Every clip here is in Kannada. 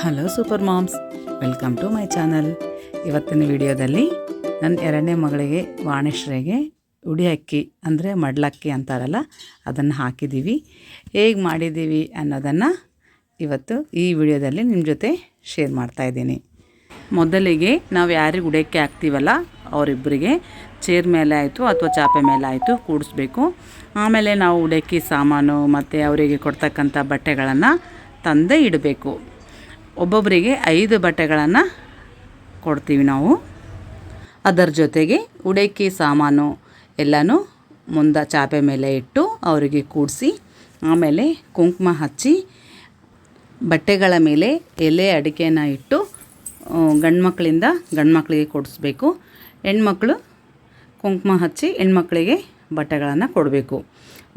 Hello super moms, welcome to my channel. ಇವತ್ತಿನ ವಿಡಿಯೋದಲ್ಲಿ ನನ್ನ ಎರಡನೇ ಮಗಳಿಗೆ ವಾಣಿಶ್ರೇಗೆ ಉಡಿ ಅಕ್ಕಿ ಅಂದರೆ ಮಡ್ಲಕ್ಕಿ ಅಂತಾರಲ್ಲ, ಅದನ್ನು ಹಾಕಿದ್ದೀವಿ. ಹೇಗೆ ಮಾಡಿದ್ದೀವಿ ಅನ್ನೋದನ್ನು ಇವತ್ತು ಈ ವಿಡಿಯೋದಲ್ಲಿ ನಿಮ್ಮ ಜೊತೆ ಶೇರ್ ಮಾಡ್ತಾಯಿದ್ದೀನಿ ಮೊದಲಿಗೆ ನಾವು ಯಾರಿಗೆ ಉಡಕ್ಕೆ ಹಾಕ್ತೀವಲ್ಲ ಅವರಿಬ್ಬರಿಗೆ ಚೇರ್ ಮೇಲೆ ಆಯಿತು ಅಥವಾ ಚಾಪೆ ಮೇಲೆ ಆಯಿತು ಕೂಡಿಸ್ಬೇಕು. ಆಮೇಲೆ ನಾವು ಉಡಕ್ಕಿ ಸಾಮಾನು ಮತ್ತು ಅವರಿಗೆ ಕೊಡ್ತಕ್ಕಂಥ ಬಟ್ಟೆಗಳನ್ನು ತಂದೇ ಇಡಬೇಕು. ಒಬ್ಬೊಬ್ಬರಿಗೆ ಐದು ಬಟ್ಟೆಗಳನ್ನು ಕೊಡ್ತೀವಿ ನಾವು. ಅದರ ಜೊತೆಗೆ ಉಡಕ್ಕಿ ಸಾಮಾನು ಎಲ್ಲನೂ ಮುಂದೆ ಚಾಪೆ ಮೇಲೆ ಇಟ್ಟು ಅವರಿಗೆ ಕೂಡಿಸಿ, ಆಮೇಲೆ ಕುಂಕುಮ ಹಚ್ಚಿ ಬಟ್ಟೆಗಳ ಮೇಲೆ ಎಲೆ ಅಡಿಕೆನ ಇಟ್ಟು ಗಂಡು ಮಕ್ಕಳಿಂದ ಗಂಡು ಮಕ್ಕಳಿಗೆ ಕೊಡಿಸ್ಬೇಕು. ಹೆಣ್ಮಕ್ಳು ಕುಂಕುಮ ಹಚ್ಚಿ ಹೆಣ್ಮಕ್ಳಿಗೆ ಬಟ್ಟೆಗಳನ್ನು ಕೊಡಬೇಕು.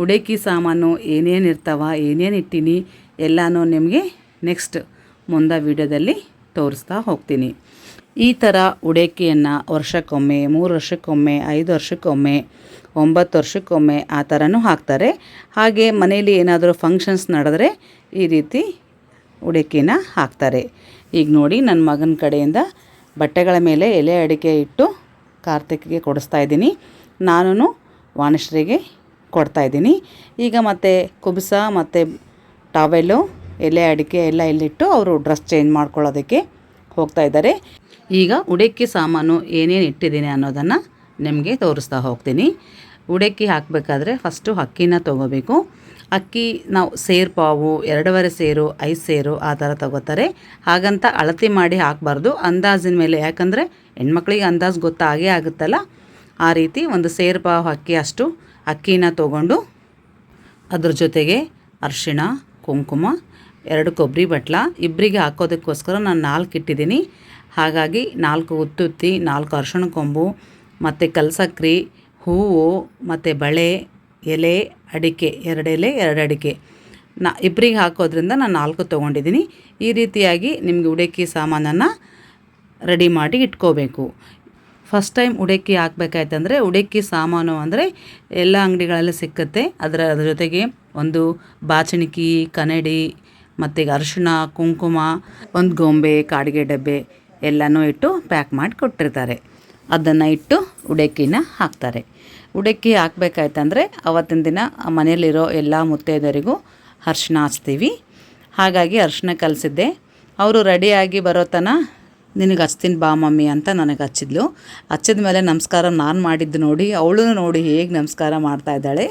ಉಡೇಕಿ ಸಾಮಾನು ಏನೇನು ಇರ್ತಾವ, ಏನೇನು ಇಟ್ಟೀನಿ ಎಲ್ಲನೂ ನಿಮಗೆ ನೆಕ್ಸ್ಟ್ ಮುಂದೆ ವಿಡಿಯೋದಲ್ಲಿ ತೋರಿಸ್ತಾ ಹೋಗ್ತೀನಿ. ಈ ಥರ ಉಡೇಕೆಯನ್ನು ವರ್ಷಕ್ಕೊಮ್ಮೆ, ಮೂರು ವರ್ಷಕ್ಕೊಮ್ಮೆ, ಐದು ವರ್ಷಕ್ಕೊಮ್ಮೆ, ಒಂಬತ್ತು ವರ್ಷಕ್ಕೊಮ್ಮೆ ಆ ಥರನೂ ಹಾಕ್ತಾರೆ. ಹಾಗೆ ಮನೆಯಲ್ಲಿ ಏನಾದರೂ ಫಂಕ್ಷನ್ಸ್ ನಡೆದ್ರೆ ಈ ರೀತಿ ಉಡೇಕೆಯನ್ನು ಹಾಕ್ತಾರೆ. ಈಗ ನೋಡಿ ನನ್ನ ಮಗನ ಕಡೆಯಿಂದ ಬಟ್ಟೆಗಳ ಮೇಲೆ ಎಲೆ ಅಡಿಕೆ ಇಟ್ಟು ಕಾರ್ತಿಕ್ಗೆ ಕೊಡಿಸ್ತಾ ಇದ್ದೀನಿ. ನಾನು ವಾಣಿಶ್ರಿಗೆ ಕೊಡ್ತಾಯಿದ್ದೀನಿ ಈಗ ಮತ್ತೆ ಕುಬ್ಸ, ಮತ್ತು ಟಾವೆಲು ಎಲೆ ಅಡಿಕೆ ಎಲ್ಲ ಇಲ್ಲಿಟ್ಟು ಅವರು ಡ್ರೆಸ್ ಚೇಂಜ್ ಮಾಡ್ಕೊಳ್ಳೋದಕ್ಕೆ ಹೋಗ್ತಾ ಇದ್ದಾರೆ. ಈಗ ಉಡಕ್ಕಿ ಸಾಮಾನು ಏನೇನು ಇಟ್ಟಿದ್ದೀನಿ ಅನ್ನೋದನ್ನು ನಿಮಗೆ ತೋರಿಸ್ತಾ ಹೋಗ್ತೀನಿ. ಉಡಕ್ಕಿ ಹಾಕಬೇಕಾದ್ರೆ ಫಸ್ಟು ಅಕ್ಕಿನ ತೊಗೋಬೇಕು. ಅಕ್ಕಿ ನಾವು ಸೇರು ಪಾವು, ಎರಡೂವರೆ ಸೇರು, ಐದು ಸೇರು ಆ ಥರ ತಗೋತಾರೆ. ಹಾಗಂತ ಅಳತೆ ಮಾಡಿ ಹಾಕಬಾರ್ದು. ಅಂದಾಜಿನ ಮೇಲೆ ಯಾಕಂದರೆ ಹೆಣ್ಮಕ್ಳಿಗೆ ಅಂದಾಜು ಗೊತ್ತಾಗೇ ಆಗುತ್ತಲ್ಲ. ಆ ರೀತಿ ಒಂದು ಸೇರು ಪಾವು, ಅಕ್ಕಿ ಅಷ್ಟು ಅಕ್ಕಿನ ತೊಗೊಂಡು ಅದ್ರ ಜೊತೆಗೆ ಅರಿಶಿಣ, ಕುಂಕುಮ ಎರಡು ಕೊಬ್ಬರಿ ಬಟ್ಲ. ಇಬ್ಬರಿಗೆ ಹಾಕೋದಕ್ಕೋಸ್ಕರ ನಾನು ನಾಲ್ಕು ಇಟ್ಟಿದ್ದೀನಿ. ಹಾಗಾಗಿ ನಾಲ್ಕು ಉತ್ತುತ್ತಿ, ನಾಲ್ಕು ಅರ್ಶಿಣ ಕೊಂಬು, ಮತ್ತು ಕಲ್ಸಕ್ರಿ, ಹೂವು, ಮತ್ತು ಬಳೆ, ಎಲೆ, ಅಡಿಕೆ, ಎರಡು ಎಲೆ, ಎರಡು ಅಡಿಕೆ. ನಾ ಇಬ್ಬರಿಗೆ ಹಾಕೋದ್ರಿಂದ ನಾನು ನಾಲ್ಕು ತೊಗೊಂಡಿದ್ದೀನಿ. ಈ ರೀತಿಯಾಗಿ ನಿಮಗೆ ಉಡಕ್ಕಿ ಸಾಮಾನನ್ನು ರೆಡಿ ಮಾಡಿ ಇಟ್ಕೋಬೇಕು. ಫಸ್ಟ್ ಟೈಮ್ ಉಡಕ್ಕಿ ಹಾಕಬೇಕಾಯ್ತಂದರೆ ಉಡಕ್ಕಿ ಸಾಮಾನು ಅಂದರೆ ಎಲ್ಲ ಅಂಗಡಿಗಳಲ್ಲಿ ಸಿಕ್ಕುತ್ತೆ. ಅದರ ಅದರ ಜೊತೆಗೆ ಒಂದು ಬಾಚಣಿಕಿ, ಕನ್ನಡಿ ಮತ್ತು ಈಗ ಅರಿಶಿಣ, ಕುಂಕುಮ, ಒಂದು ಗೊಂಬೆ, ಕಾಡಿಗೆ ಡಬ್ಬೆ ಎಲ್ಲನೂ ಇಟ್ಟು ಪ್ಯಾಕ್ ಮಾಡಿ ಕೊಟ್ಟಿರ್ತಾರೆ. ಅದನ್ನು ಇಟ್ಟು ಉಡಕ್ಕಿನ ಹಾಕ್ತಾರೆ. ಉಡಕ್ಕಿ ಹಾಕ್ಬೇಕಾಯ್ತಂದರೆ ಅವತ್ತಿನ ದಿನ ಮನೆಯಲ್ಲಿರೋ ಎಲ್ಲ ಮುತ್ತೈದರಿಗೂ ಅರ್ಶಿಣ ಹಚ್ತೀವಿ ಹಾಗಾಗಿ ಅರ್ಶಿಣ ಕಲಿಸಿದ್ದೆ. ಅವರು ರೆಡಿಯಾಗಿ ಬರೋ ತನ ನಿನಗೆ ಹಚ್ತೀನಿ ಬಾ ಮಮ್ಮಿ ಅಂತ ನನಗೆ ಹಚ್ಚಿದ್ಲು. ಹಚ್ಚಿದ ಮೇಲೆ ನಮಸ್ಕಾರ ನಾನು ಮಾಡಿದ್ದು ನೋಡಿ, ಅವಳು ನೋಡಿ ಹೇಗೆ ನಮಸ್ಕಾರ ಮಾಡ್ತಾ ಇದ್ದಾಳೆ.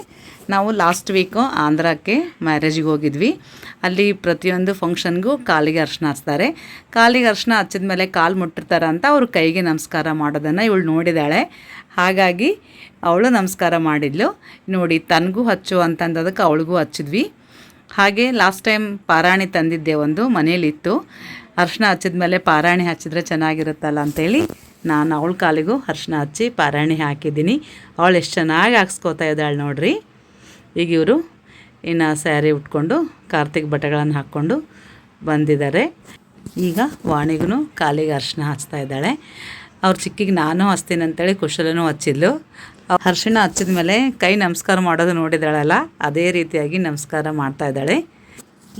ನಾವು ಲಾಸ್ಟ್ ವೀಕು ಆಂಧ್ರಕ್ಕೆ ಮ್ಯಾರೇಜಿಗೆ ಹೋಗಿದ್ವಿ. ಅಲ್ಲಿ ಪ್ರತಿಯೊಂದು ಫಂಕ್ಷನ್ಗೂ ಕಾಲಿಗೆ ಅರ್ಶನ ಹಚ್ತಾರೆ ಕಾಲಿಗೆ ಅರ್ಶನ ಹಚ್ಚಿದ ಮೇಲೆ ಕಾಲು ಮುಟ್ಟಿರ್ತಾರೆ ಅಂತ ಅವ್ರ ಕೈಗೆ ನಮಸ್ಕಾರ ಮಾಡೋದನ್ನು ಇವಳು ನೋಡಿದಾಳೆ. ಹಾಗಾಗಿ ಅವಳು ನಮಸ್ಕಾರ ಮಾಡಿದ್ಲು. ನೋಡಿ, ತನಗೂ ಹಚ್ಚು ಅಂತಂದದಕ್ಕೆ ಅವಳಿಗೂ ಹಚ್ಚಿದ್ವಿ. ಹಾಗೆ ಲಾಸ್ಟ್ ಟೈಮ್ ಪಾರಾಣಿ ತಂದಿದ್ದೆ ಒಂದು ಮನೇಲಿತ್ತು. ಅರ್ಶಿನ ಹಚ್ಚಿದ ಮೇಲೆ ಪಾರಾಣಿ ಹಚ್ಚಿದ್ರೆ ಚೆನ್ನಾಗಿರುತ್ತಲ್ಲ ಅಂತೇಳಿ ನಾನು ಅವಳ ಕಾಲಿಗೂ ಅರ್ಶಿನ ಹಚ್ಚಿ ಪಾರಾಣಿ ಹಾಕಿದ್ದೀನಿ. ಅವಳು ಎಷ್ಟು ಚೆನ್ನಾಗಿ ಹಾಕ್ಸ್ಕೋತಾ ಇದ್ದಾಳೆ ನೋಡ್ರಿ. ಈಗ ಇವರು ಇನ್ನು ಸ್ಯಾರಿ ಉಟ್ಕೊಂಡು ಕಾರ್ತಿಕ್ ಬಟ್ಟೆಗಳನ್ನು ಹಾಕ್ಕೊಂಡು ಬಂದಿದ್ದಾರೆ. ಈಗ ವಾಣಿಗೂ ಕಾಲಿಗೆ ಅರ್ಶಿನ ಹಚ್ತಾ ಇದ್ದಾಳೆ. ಅವ್ರ ಚಿಕ್ಕಿಗೆ ನಾನು ಹಚ್ತೀನಿ ಅಂತೇಳಿ ಕುಶಲನೂ ಹಚ್ಚಿದ್ಲು. ಅರ್ಶಿಣ ಹಚ್ಚಿದ ಮೇಲೆ ಕೈ ನಮಸ್ಕಾರ ಮಾಡೋದು ನೋಡಿದಾಳಲ್ಲ, ಅದೇ ರೀತಿಯಾಗಿ ನಮಸ್ಕಾರ ಮಾಡ್ತಾ ಇದ್ದಾಳೆ.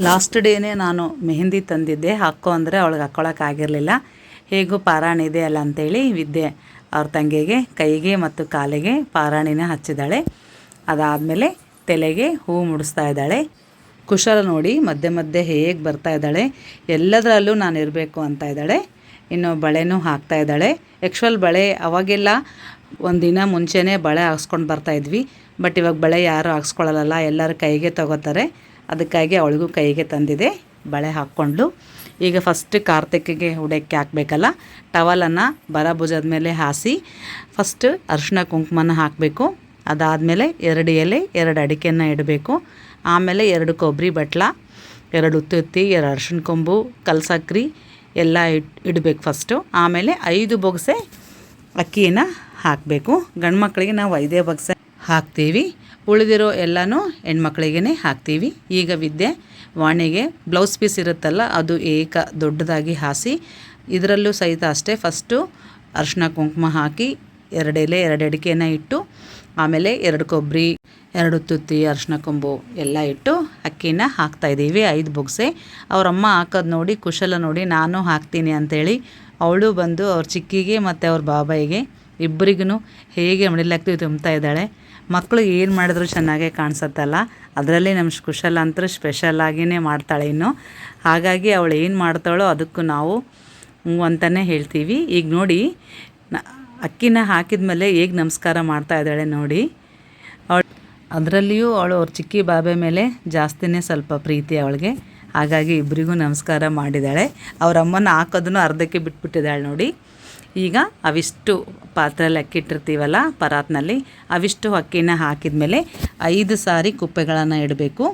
ಲಾಸ್ಟ್ ಡೇನೇ ನಾನು ಮೆಹಂದಿ ತಂದಿದ್ದೆ, ಹಾಕೋ ಅಂದರೆ ಅವಳಿಗೆ ಹಾಕ್ಕೊಳಕ್ಕಾಗಿರಲಿಲ್ಲ ಹೇಗೂ ಪಾರಾಣಿ ಇದೆ ಅಲ್ಲ ಅಂತೇಳಿ ವಿದ್ಯೆ ಅವ್ರ ತಂಗಿಗೆ ಕೈಗೆ ಮತ್ತು ಕಾಲಿಗೆ ಪಾರಾಣಿನ ಹಚ್ಚಿದ್ದಾಳೆ ಅದಾದಮೇಲೆ ತಲೆಗೆ ಹೂ ಮುಡಿಸ್ತಾ ಇದ್ದಾಳೆ. ಕುಶಲ ನೋಡಿ ಮಧ್ಯೆ ಮಧ್ಯೆ ಹೇಗೆ ಬರ್ತಾ ಇದ್ದಾಳೆ, ಎಲ್ಲದರಲ್ಲೂ ನಾನು ಇರಬೇಕು ಅಂತ ಇದ್ದಾಳೆ. ಇನ್ನು ಬಳೆನೂ ಹಾಕ್ತಾ ಇದ್ದಾಳೆ. ಆ್ಯಕ್ಚುವಲ್ ಬಳೆ ಅವಾಗೆಲ್ಲ ಒಂದಿನ ಮುಂಚೆನೇ ಬಳೆ ಹಾಕ್ಸ್ಕೊಂಡು ಬರ್ತಾಯಿದ್ವಿ ಬಟ್ ಇವಾಗ ಬಳೆ ಯಾರು ಹಾಕ್ಸ್ಕೊಳ್ಳಲ್ಲ ಎಲ್ಲರೂ ಕೈಗೆ ತಗೋತಾರೆ. ಅದಕ್ಕಾಗಿ ಅವಳಿಗೂ ಕೈಗೆ ತಂದಿದೆ ಬಳೆ ಹಾಕ್ಕೊಂಡು. ಈಗ ಫಸ್ಟ್ ಕಾರ್ತಿಕಿಗೆ ಹುಡಕ್ಕೆ ಹಾಕಬೇಕಲ್ಲ, ಟವಲನ್ನು ಬರ ಭುಜದ ಮೇಲೆ ಹಾಸಿ ಫಸ್ಟ್ ಅರಿಶಿನ ಕುಂಕುಮನ ಹಾಕಬೇಕು. ಅದಾದಮೇಲೆ ಎರಡು ಎಲೆ, ಎರಡು ಅಡಿಕೆನ ಇಡಬೇಕು. ಆಮೇಲೆ ಎರಡು ಕೊಬ್ಬರಿ ಬಟ್ಲ, ಎರಡು ಉತ್ತುತ್ತಿ, ಎರಡು ಅರ್ಶಿಣ ಕೊಂಬು ಕಲ್ಸಕ್ರಿ ಎಲ್ಲ ಇಟ್, ಇಡಬೇಕು ಫಸ್ಟು ಆಮೇಲೆ ಐದು ಬೊಗಸೆ ಅಕ್ಕಿಯನ್ನು ಹಾಕಬೇಕು. ಗಂಡು ಮಕ್ಕಳಿಗೆ ನಾವು ಐದೇ ಬಗ್ಸ ಹಾಕ್ತೀವಿ. ಉಳಿದಿರೋ ಎಲ್ಲನೂ ಹೆಣ್ಮಕ್ಳಿಗೇ ಹಾಕ್ತೀವಿ. ಈಗ ವಿದ್ಯೆ, ವಾಣಿಗೆ ಬ್ಲೌಸ್ ಪೀಸ್ ಇರುತ್ತಲ್ಲ, ಅದು ಏಕ ದೊಡ್ಡದಾಗಿ ಹಾಸಿ, ಇದರಲ್ಲೂ ಸಹಿತ ಅಷ್ಟೇ ಫಸ್ಟು ಅರಿಶಿನ ಕುಂಕುಮ ಹಾಕಿ, ಎರಡೆಲೆ ಎರಡು ಅಡಿಕೆನ ಇಟ್ಟು, ಆಮೇಲೆ ಎರಡು ಕೊಬ್ಬರಿ, ಎರಡು ತುತ್ತಿ ಅರ್ಶಿನ ಕೊಂಬು ಎಲ್ಲ ಇಟ್ಟು ಅಕ್ಕಿನ ಹಾಕ್ತಾಯಿದ್ದೀವಿ ಐದು ಬೊಗ್ಸೆ. ಅವರಮ್ಮ ಹಾಕೋದು ನೋಡಿ, ಕುಶಲ ನೋಡಿ, ನಾನು ಹಾಕ್ತೀನಿ ಅಂಥೇಳಿ ಅವಳು ಬಂದು ಅವ್ರ ಚಿಕ್ಕಿಗೆ ಮತ್ತು ಅವ್ರ ಬಾಬಾಯಿಗೆ ಇಬ್ಬರಿಗೂ ಹೇಗೆ ಮಡಿಲಾಗ್ತೀವಿ ತುಂಬ್ತಾ ಇದ್ದಾಳೆ. ಮಕ್ಕಳು ಏನು ಮಾಡಿದ್ರು ಚೆನ್ನಾಗೇ ಕಾಣಿಸತ್ತಲ್ಲ. ಅದರಲ್ಲಿ ನಮ್ಮ ಕುಶಲ ಅಂತೂ ಸ್ಪೆಷಲ್ ಆಗಿಯೇ ಮಾಡ್ತಾಳೆ ಇನ್ನು. ಹಾಗಾಗಿ ಅವಳು ಏನು ಮಾಡ್ತಾಳೋ ಅದಕ್ಕೂ ನಾವು ಅಂತಲೇ ಹೇಳ್ತೀವಿ. ಈಗ ನೋಡಿ ಅಕ್ಕಿನ ಹಾಕಿದ ಮೇಲೆ ಹೇಗೆ ನಮಸ್ಕಾರ ಮಾಡ್ತಾ ಇದ್ದಾಳೆ ನೋಡಿ. ಅವಳು, ಅದರಲ್ಲಿಯೂ ಅವಳು ಅವ್ರ ಚಿಕ್ಕಿ ಬಾಬೆ ಮೇಲೆ ಜಾಸ್ತಿನೇ ಸ್ವಲ್ಪ ಪ್ರೀತಿ ಅವಳಿಗೆ. ಹಾಗಾಗಿ ಇಬ್ಬರಿಗೂ ನಮಸ್ಕಾರ ಮಾಡಿದ್ದಾಳೆ. ಅವರಮ್ಮನ ಹಾಕೋದನ್ನು ಅರ್ಧಕ್ಕೆ ಬಿಟ್ಬಿಟ್ಟಿದ್ದಾಳೆ ನೋಡಿ. ಈಗ ಅವಿಷ್ಟು ಪಾತ್ರೆಯಲ್ಲಿ ಅಕ್ಕಿ ಇಟ್ಟಿರ್ತೀವಲ್ಲ ಪರಾತ್ನಲ್ಲಿ, ಅವಿಷ್ಟು ಅಕ್ಕಿನ ಹಾಕಿದ ಮೇಲೆ ಐದು ಸಾರಿ ಕುಪ್ಪೆಗಳನ್ನು ಇಡಬೇಕು.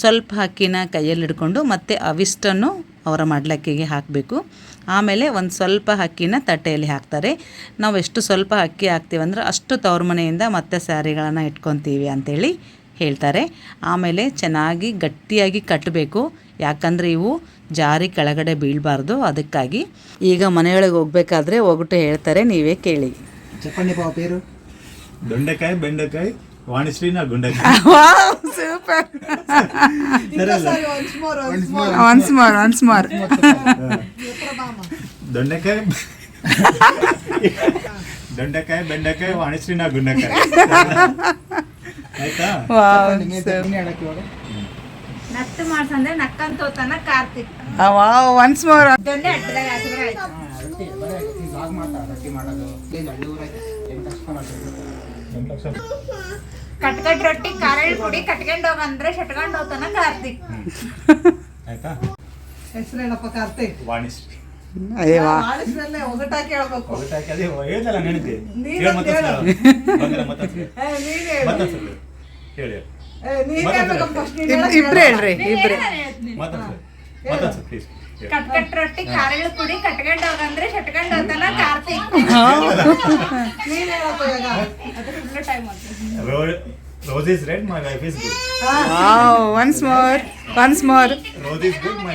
ಸ್ವಲ್ಪ ಅಕ್ಕಿನ ಕೈಯಲ್ಲಿ ಹಿಡ್ಕೊಂಡು ಮತ್ತು ಅವಿಷ್ಟನ್ನು ಅವರ ಮಡ್ಲಕ್ಕಿಗೆ ಹಾಕಬೇಕು. ಆಮೇಲೆ ಒಂದು ಸ್ವಲ್ಪ ಅಕ್ಕಿನ ತಟ್ಟೆಯಲ್ಲಿ ಹಾಕ್ತಾರೆ. ನಾವು ಎಷ್ಟು ಸ್ವಲ್ಪ ಅಕ್ಕಿ ಹಾಕ್ತೀವಂದ್ರೆ ಅಷ್ಟು ತವ್ರ ಮನೆಯಿಂದ ಮತ್ತೆ ಸ್ಯಾರಿಗಳನ್ನು ಇಟ್ಕೊತೀವಿ ಅಂಥೇಳಿ ಹೇಳ್ತಾರೆ. ಆಮೇಲೆ ಚೆನ್ನಾಗಿ ಗಟ್ಟಿಯಾಗಿ ಕಟ್ಟಬೇಕು. ಯಾಕಂದರೆ ಇವು ಜಾರಿ ಕೆಳಗಡೆ ಬೀಳಬಾರ್ದು. ಅದಕ್ಕಾಗಿ ಈಗ ಮನೆಯೊಳಗೆ ಹೋಗ್ಬೇಕಾದ್ರೆ ಹೋಗ್ಬಿಟ್ಟು ಹೇಳ್ತಾರೆ. ನೀವೇ ಕೇಳಿ. ಚಪ್ಪಂಡಿ ಪಾವ ಪೇರು? ದೊಂಡೆಕಾಯಿ ಬೆಂಡೆಕಾಯಿ ವಾಣಿಶ್ರೀನ ಒನ್ಸ್ ಮೋರ್ ಒನ್ಸ್ ಮೋರ್ ದೊಂಡೆಕಾಯಿ ದೊಂಡೆಕಾಯಿ ಬೆಂಡೆಕಾಯಿ ವಾಣಿಶ್ರೀನ ಗುಂಡೆಕಾಯಿ. ನತ್ತು ಮಾಡ್ಸಂದ್ರೆ ನಕ್ಕಂತೋತನ ಕಾರ್ತಿಕ್. ಒನ್ಸ್ ಮೋರ್ ದೊಣ್ಣೆ ಅಡ್ಡದಾಗ ಹಾಕಿದ್ರೆ ಆಯ್ತು. ಕಟ್ಕಟ್ ರೊಟ್ಟಿ ಕಾರಳಿ ಪುಡಿ ಕಟ್ಕೊಂಡ್ ಹೋಗಂದ್ರೆ ಶಟ್ಕೊಂಡು ಹೋಗ್ತಾನ ಕಾರ್ತಿಕ್. ಆಯ್ತಾ? ಹೆಸರೇನಪ್ಪ ಕಾರ್ತಿಕ್. ವಾಣಿಶ್ರೀ ಒಗಟಾಗಿ ಹೇಳ್ಬೇಕು. ಹೇಳು. ಇಬ್ರು ಹೇಳ್ರಿ ಇಬ್ರು. ರೊಟ್ಟಿ ಕಟ್ಕೊಂಡ್ ಹೋಗಂದ್ರೆ ಶಟ್ಕೊಂಡ್ ಕಾರ್ತಿಕ್. ನೀನ್ ಹೇಳಪ್ಪ ಇವಾಗ? Full time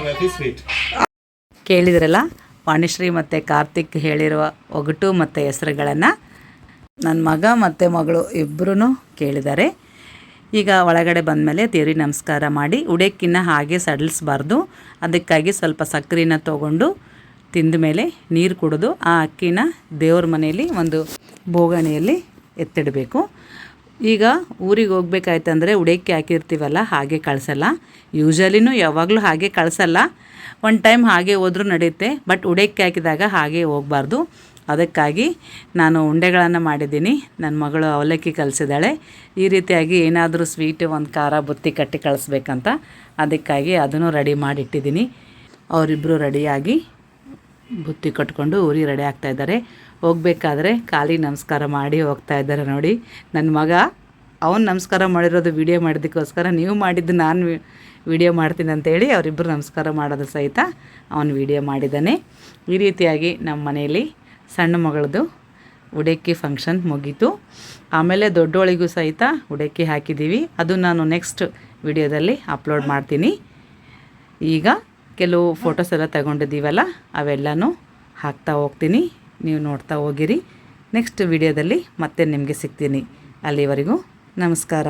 wife is sweet. ಕೇಳಿದ್ರಲ್ಲ ವಾಣಿಶ್ರೀ ಮತ್ತು ಕಾರ್ತಿಕ್ ಹೇಳಿರುವ ಒಗಟು ಮತ್ತು ಹೆಸರುಗಳನ್ನ. ನನ್ನ ಮಗ ಮತ್ತು ಮಗಳು ಇಬ್ಬರೂ ಕೇಳಿದ್ದಾರೆ. ಈಗ ಒಳಗಡೆ ಬಂದಮೇಲೆ ದೇವ್ರಿಗೆ ನಮಸ್ಕಾರ ಮಾಡಿ ಉಡಕ್ಕಿನ್ನ ಹಾಗೆ ಸಡಿಲಿಸ್ಬಾರ್ದು. ಅದಕ್ಕಾಗಿ ಸ್ವಲ್ಪ ಸಕ್ಕರೆನ ತೊಗೊಂಡು ತಿಂದ ಮೇಲೆ ನೀರು ಕುಡಿದು ಆ ಅಕ್ಕಿನ ದೇವ್ರ ಮನೆಯಲ್ಲಿ ಒಂದು ಬೋಗಣಿಯಲ್ಲಿ ಎತ್ತಿಡಬೇಕು. ಈಗ ಊರಿಗೆ ಹೋಗ್ಬೇಕಾಯ್ತಂದರೆ ಉಡಕ್ಕೆ ಹಾಕಿರ್ತೀವಲ್ಲ, ಹಾಗೆ ಕಳಿಸಲ್ಲ. ಯೂಶಲಿನೂ ಯಾವಾಗಲೂ ಹಾಗೆ ಕಳಿಸಲ್ಲ. ಒನ್ ಟೈಮ್ ಹಾಗೆ ಹೋದರೂ ನಡೆಯುತ್ತೆ ಬಟ್ ಉಡಕ್ಕೆ ಹಾಕಿದಾಗ ಹಾಗೆ ಹೋಗಬಾರ್ದು. ಅದಕ್ಕಾಗಿ ನಾನು ಉಂಡೆಗಳನ್ನು ಮಾಡಿದ್ದೀನಿ. ನನ್ನ ಮಗಳು ಅವಲಕ್ಕಿ ಕಲಿಸಿದಾಳೆ. ಈ ರೀತಿಯಾಗಿ ಏನಾದರೂ ಸ್ವೀಟ್ ಒಂದು ಖಾರ ಬುತ್ತಿ ಕಟ್ಟಿ ಕಳಿಸ್ಬೇಕಂತ ಅದಕ್ಕಾಗಿ ಅದನ್ನು ರೆಡಿ ಮಾಡಿಟ್ಟಿದ್ದೀನಿ. ಅವರಿಬ್ಬರು ರೆಡಿಯಾಗಿ ಬುತ್ತಿ ಕಟ್ಕೊಂಡು ಊರಿ ರೆಡಿ ಆಗ್ತಾ ಇದ್ದಾರೆ. ಹೋಗ್ಬೇಕಾದ್ರೆ ಖಾಲಿ ನಮಸ್ಕಾರ ಮಾಡಿ ಹೋಗ್ತಾ ಇದ್ದಾರೆ ನೋಡಿ. ನನ್ನ ಮಗ, ಅವನು ನಮಸ್ಕಾರ ಮಾಡಿರೋದು ವಿಡಿಯೋ ಮಾಡಿದ್ದಕ್ಕೋಸ್ಕರ ನೀವು ಮಾಡಿದ್ದು ನಾನು ವಿಡಿಯೋ ಮಾಡ್ತೀನಿ ಅಂತೇಳಿ ಅವರಿಬ್ಬರು ನಮಸ್ಕಾರ ಮಾಡೋದು ಸಹಿತ ಅವನು ವಿಡಿಯೋ ಮಾಡಿದ್ದಾನೆ. ಈ ರೀತಿಯಾಗಿ ನಮ್ಮ ಮನೆಯಲ್ಲಿ ಸಣ್ಣ ಮಗಳದು. ಉಡಕ್ಕಿ ಫಂಕ್ಷನ್ ಮುಗೀತು. ಆಮೇಲೆ ದೊಡ್ಡೋಳಿಗೂ ಸಹಿತ ಉಡಕ್ಕಿ ಹಾಕಿದ್ದೀವಿ. ಅದು ನಾನು ನೆಕ್ಸ್ಟ್ ವಿಡಿಯೋದಲ್ಲಿ ಅಪ್ಲೋಡ್ ಮಾಡ್ತೀನಿ. ಈಗ ಕೆಲವು ಫೋಟೋಸ್ ಎಲ್ಲ ತಗೊಂಡಿದ್ದೀವಲ್ಲ, ಅವೆಲ್ಲನೂ ಹಾಕ್ತಾ ಹೋಗ್ತೀನಿ. ನೀವು ನೋಡ್ತಾ ಹೋಗಿರಿ. ನೆಕ್ಸ್ಟ್ ವಿಡಿಯೋದಲ್ಲಿ ಮತ್ತೆ ನಿಮಗೆ ಸಿಗ್ತೀನಿ. ಅಲ್ಲಿವರೆಗೂ ನಮಸ್ಕಾರ.